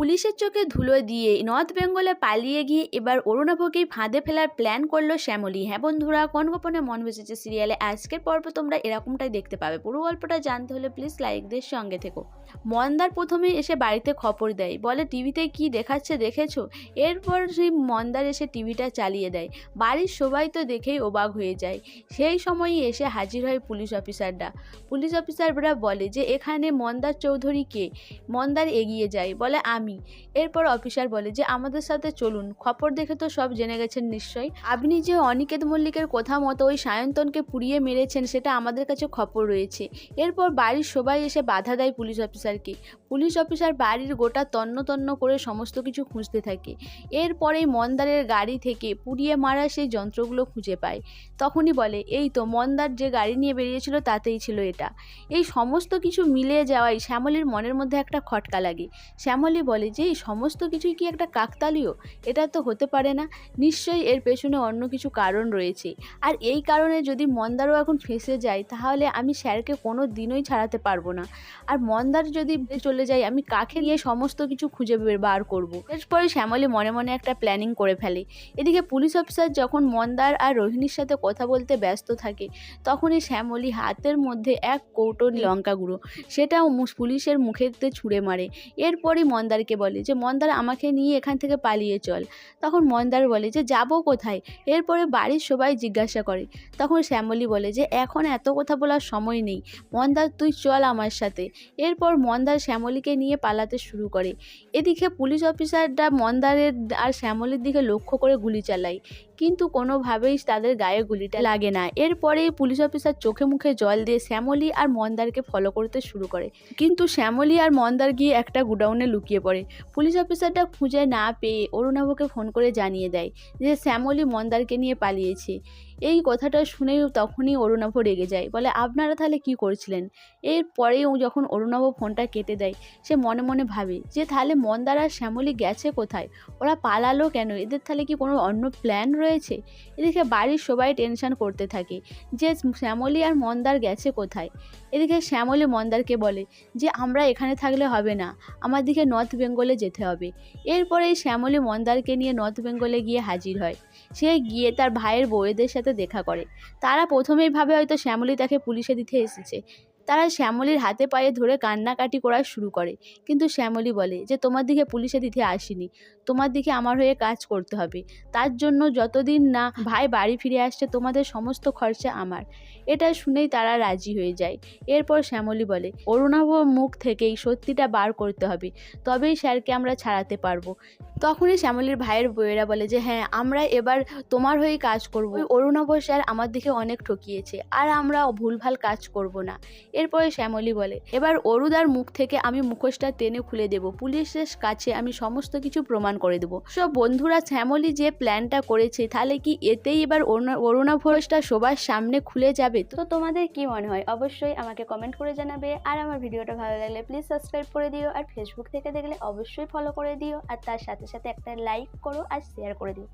পুলিশের চোখে ধুলো দিয়ে নর্থ বেঙ্গলে পালিয়ে গিয়ে এবার অরুণাভকেই ফাঁদে ফেলার প্ল্যান করল শ্যামলী। হ্যাঁ বন্ধুরা, কোন গোপনে মন বেঁচেছে সিরিয়ালে? আজকের পর্ব তোমরা এরকমটাই দেখতে পাবে। পুরো গল্পটা জানতে হলে প্লিজ লাইকদের সঙ্গে থেকো। মন্দার প্রথমে এসে বাড়িতে খবর দেয়। বলে, টিভিতে কি দেখাচ্ছে দেখেছ? এরপর সেই মন্দার এসে টিভিটা চালিয়ে দেয়। বাড়ির সবাই তো দেখেই অবাক হয়ে যায়। সেই সময়ই এসে হাজির হয় পুলিশ অফিসাররা। পুলিশ অফিসাররা বলে যে, এখানে মন্দার চৌধুরী কে? মন্দার এগিয়ে যায়। বলে, আমি এরপর অফিসার বলে যে, আমাদের সাথে চলুন খপর দেখে তো সব জেনে গেছেন নিশ্চয়ই। আপনি যে অনিকেত মল্লিকের কথা মতো ওই সায়ন্তনকে পুড়িয়ে মেরেছেন, সেটা আমাদের কাছে খপর রয়েছে। এরপর বাড়ির সবাই এসে বাধা দেয় পুলিশ অফিসারকে। পুলিশ অফিসার বাড়ির গোটা তন্ন তন্ন করে সমস্ত কিছু খুঁজতে থাকে। এরপরেই মন্দারের গাড়ি থেকে পুড়িয়ে মারা সেই যন্ত্রগুলো খুঁজে পায়। তখনই বলে, এই তো মন্দার যে গাড়ি নিয়ে বেরিয়েছিল, তাতেই ছিল এটা। এই সমস্ত কিছু মিলে যাওয়ায় শ্যামলীর মনের মধ্যে একটা খটকা লাগে। শ্যামলি বলে, যে এই সমস্ত কিছুই কি একটা কাকতালীয়? এটা তো হতে পারে না। নিশ্চয়ই এর পেছনে অন্য কিছু কারণ রয়েছে। আর এই কারণে যদি মন্দারও এখন ফেঁসে যায়, তাহলে আমি স্যারকে কোনো দিনই ছাড়াতে পারব না। আর মন্দার যদি চলে যায় আমি কাকে নিয়ে সমস্ত কিছু খুঁজে বের- করব? এরপরে শ্যামলী মনে মনে একটা প্ল্যানিং করে ফেলে। এদিকে পুলিশ অফিসার যখন মন্দার আর রোহিণীর সাথে কথা বলতে ব্যস্ত থাকে, তখনই শ্যামলী হাতের মধ্যে এক কৌটো লঙ্কা গুঁড়ো, সেটাও পুলিশের মুখেতে ছুঁড়ে মারে। এরপরই মন্দারকে বলে যে, মন্দার, আমাকে নিয়ে এখান থেকে পালিয়ে চল। তখন মন্দার বলে যে, যাব কোথায়? এরপরে বাড়ির সবাই জিজ্ঞাসা করে। তখন শ্যামলী বলে যে, এখন এত কথা বলার সময় নেই। মন্দার, তুই চল আমার সাথে। এরপর মন্দার শ্যামলীকে নিয়ে পালাতে শুরু করে। এদিকে পুলিশ অফিসাররা মন্দারের আর শ্যামলীর দিকে লক্ষ্য করে গুলি চালায়। কিন্তু কোনোভাবেই তাদের গায়ে গুলিটা লাগে না। এরপরেই পুলিশ অফিসার চোখে মুখে জল দিয়ে শ্যামলী আর মন্দারকে ফলো করতে শুরু করে। কিন্তু শ্যামলী আর মন্দার গিয়ে একটা গুডাউনে লুকিয়ে পড়ে। পুলিশ অফিসারটা খুঁজে না পেয়ে অরুণাভকে ফোন করে জানিয়ে দেয় যে, শ্যামলী মন্দারকে নিয়ে পালিয়েছে। এই কথাটা শুনেই তখনই অরুণাভ রেগে যায়। বলে, আপনারা তাহলে কি করছিলেন? এরপরেও যখন অরুণাভ ফোনটা কেটে দেয়, সে মনে মনে ভাবে যে, তাহলে মন্দার আর শ্যামলী গেছে কোথায়? ওরা পালালো কেন? এদের তাহলে কি কোনো অন্য প্ল্যান রয়েছে এদিকে বাড়ির সবাই টেনশন করতে থাকে যে শ্যামলী আর মন্দার গেছে কোথায়? এদিকে শ্যামলী মন্দারকে বলে যে, আমরা এখানে থাকলে হবে না, আমার দিকে নর্থ বেঙ্গলে যেতে হবে। এরপরেই শ্যামলী মন্দারকে নিয়ে নর্থ বেঙ্গলে গিয়ে হাজির হয়। সে গিয়ে তার ভাইয়ের বউয়েদের সাথে দেখা করে। তারা প্রথমেই ভাবে হয়তো শ্যামলী তাকে পুলিশে দিতে এসেছে। তারা শ্যামলীর হাতে পায়ে ধরে কান্নাকাটি করা শুরু করে। কিন্তু শ্যামলী বলে যে, তোমার দিকে পুলিশে দিতে আসিনি। তোমার দিকে আমার হয়ে কাজ করতে হবে। তার জন্য যতদিন না ভাই বাড়ি ফিরে আসছে, তোমাদের সমস্ত খরচা আমার এটা শুনেই তারা রাজি হয়ে যায়। এরপর শ্যামলী বলে অরুণাভ মুখ থেকেই সত্যিটা বার করতে হবে। তবেই স্যারকে আমরা ছাড়াতে পারব তখনই শ্যামলীর ভাইয়ের বইয়েরা বলে যে হ্যাঁ আমরা এবার তোমার হয়েই কাজ করব। অরুণাভ স্যার আমার দিকে অনেক ঠকিয়েছে। আর আমরা ভুলভাল কাজ করব না। এরপরে শ্যামলী বলে, এবার অরুদার মুখ থেকে আমি মুখোশটা টেনে খুলে দেব। পুলিশের কাছে আমি সমস্ত কিছু প্রমাণ করে দেবো। সব বন্ধুরা শ্যামলী যে প্ল্যানটা করেছে, তাহলে কি এতেই এবার অরুণা ভোজটা সবার সামনে খুলে যাবে? তো তোমাদের কি মনে হয়? অবশ্যই আমাকে কমেন্ট করে জানাবে। আর আমার ভিডিওটা ভালো লাগলে প্লিজ সাবস্ক্রাইব করে দিও। আর ফেসবুক থেকে দেখলে অবশ্যই ফলো করে দিও। আর তার সাথে সাথে একটা লাইক করো আর শেয়ার করে দিও।